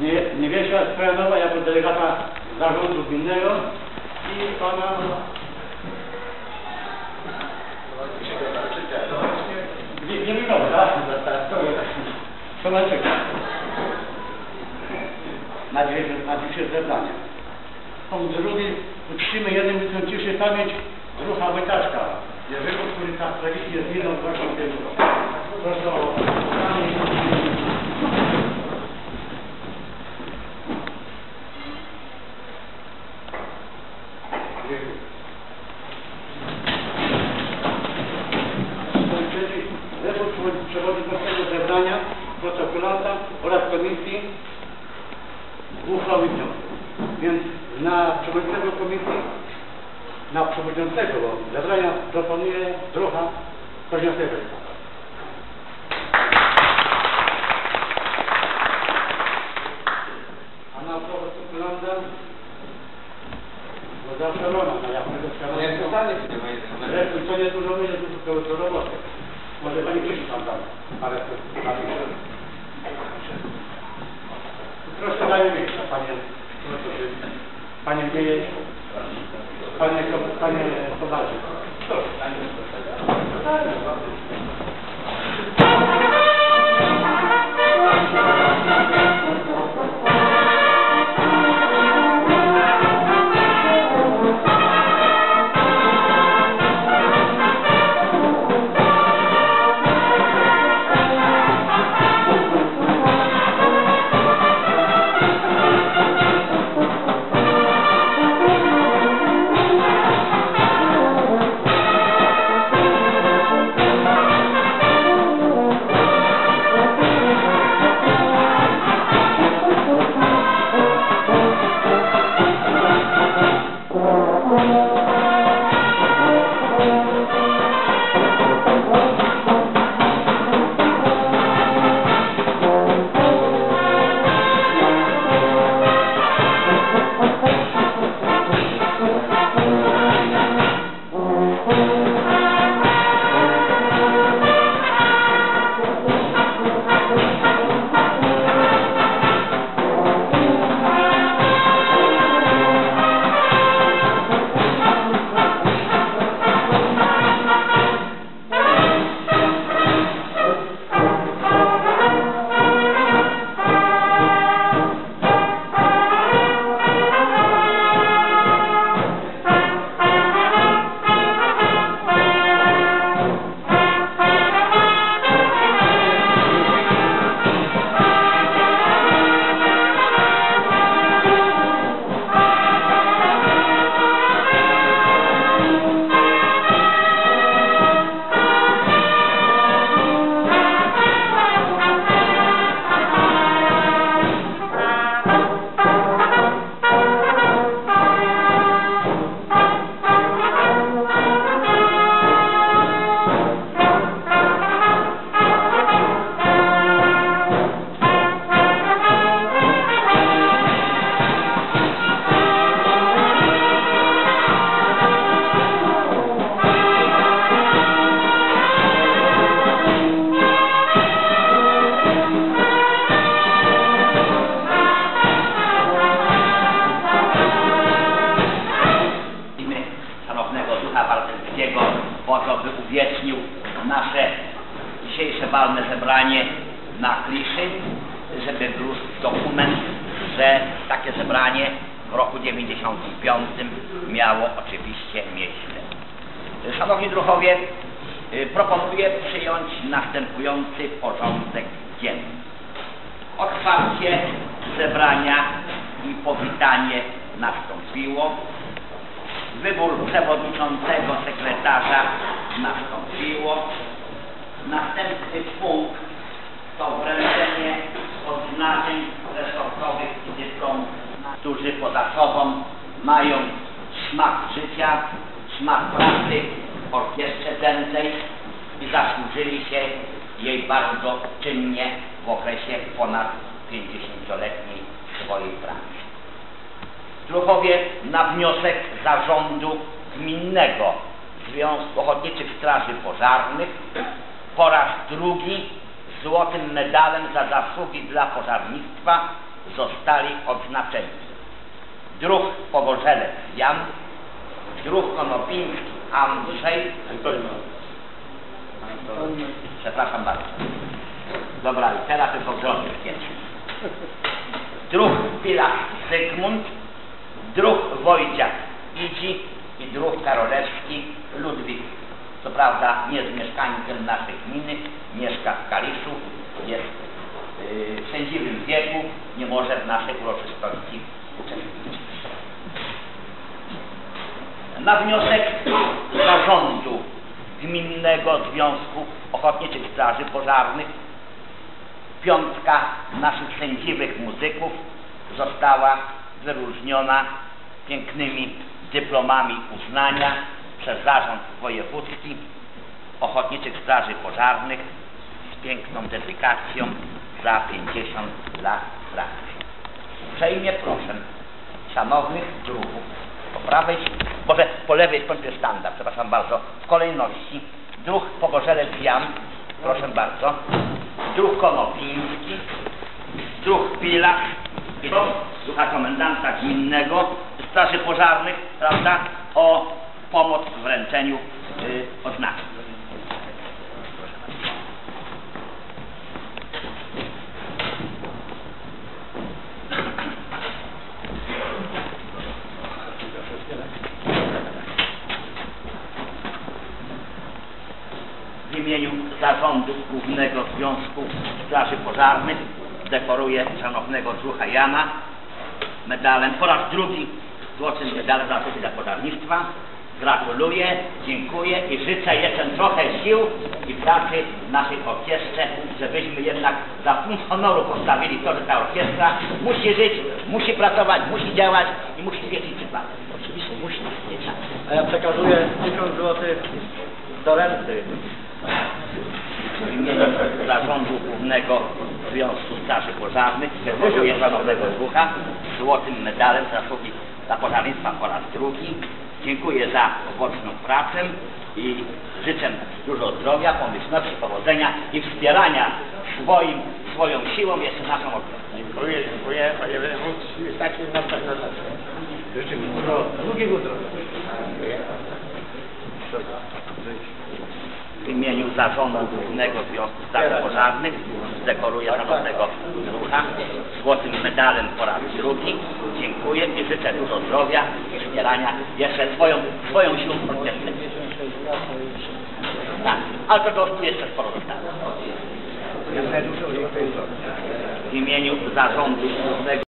nie, Niewiesia Strojanowa jako delegata zarządu gminnego i pana nie, nie minął, tak? Komarczyka. Na dzisiejsze, zebranie. Punkt drugi, uczcimy jednym dniem ciszy pamięć druha Wojtaszka, Jerzego, który tak tragicznie zginął w tym roku. Proszę o Skończyli wybór przewodniczącego zebrania, protokolanta oraz komisji uchwał i wniosków. Więc na przewodniczącego komisji, na przewodniczącego zebrania proponuję druha bo zawsze Rona, no ja mogę No jak to dalej się. Zresztą to nie dużo my, to tylko do roboty. Może pani Krzysiu tam ale to Proszę daję miejsca, panie, panie Mieje, panie, panie Kowarze. Zebranie na kliszy, żeby był dokument, że takie zebranie w roku 95 miało oczywiście miejsce. Szanowni druhowie, y, proponuję przyjąć następujący porządek dzienny. Otwarcie zebrania i powitanie nastąpiło. Wybór przewodniczącego sekretarza nastąpiło. Następny punkt to wręczenie odznaczeń resortowych i którzy poza sobą mają smak życia, smak pracy w orkiestrze dętej i zasłużyli się jej bardzo czynnie w okresie ponad 50-letniej swojej pracy. Druhowie na wniosek zarządu gminnego Związku Ochotniczych Straży Pożarnych po raz drugi złotym medalem za zasługi dla pożarnictwa zostali odznaczeni. Druh Pogorzelec Jan, druh Konopiński Andrzej, przepraszam bardzo. Dobra, i teraz tylko wzrost zdjęć. Druh Pilarz Zygmunt, druh Wojciech Idzi i druh Karolewski Ludwik. Co prawda nie jest mieszkańcem naszej gminy, mieszka w Kaliszu, jest yy, w sędziwym wieku, nie może w naszej uroczystości uczestniczyć. Na wniosek zarządu Gminnego Związku Ochotniczych Straży Pożarnych piątka naszych sędziwych muzyków została wyróżniona pięknymi dyplomami uznania przez Zarząd Wojewódzki Ochotniczych Straży Pożarnych z piękną dedykacją za 50 lat pracy. Uprzejmie proszę szanownych druhów po prawej, może po lewej skończę sztandar, przepraszam bardzo, w kolejności druh Pogorzelec Jan, proszę bardzo, druh Konopiński, druh Pilarz i druh ducha komendanta gminnego Straży Pożarnych, prawda, o pomoc w wręczeniu y. W imieniu Zarządu Głównego Związku Straży Pożarnych dekoruję szanownego druha Jana medalem po raz drugi złotym medalem za dla pożarnictwa. Gratuluję, dziękuję i życzę jeszcze trochę sił i pracy w naszej orkiestrze, żebyśmy jednak za punkt honoru postawili to, że ta orkiestra musi żyć, musi pracować, musi działać i musi świecić przykładem. Oczywiście musi. A ja przekazuję 1000 zł do renty. W imieniu Zarządu Głównego Związku Straży Pożarnych dekoruję szanownego ducha złotym medalem za zasługi dla pożarnictwa po raz drugi. Dziękuję za owocną pracę i życzę dużo zdrowia, pomyślności, powodzenia i wspierania swoim, swoją siłą jeszcze naszą orkiestrę. Dziękuję, dziękuję. Panie Wójcie, taki na pewno Życzymy dużo długiego zdrowia. W imieniu Zarządu Głównego Związku Straży Pożarnych dekoruję szanownego ducha złotym medalem po raz drugi. Dziękuję i życzę dużo zdrowia i wspierania jeszcze swoją, swoją siłą orkiestry. Tak, ale tego tu jeszcze sporo zostało. W imieniu Zarządu Głównego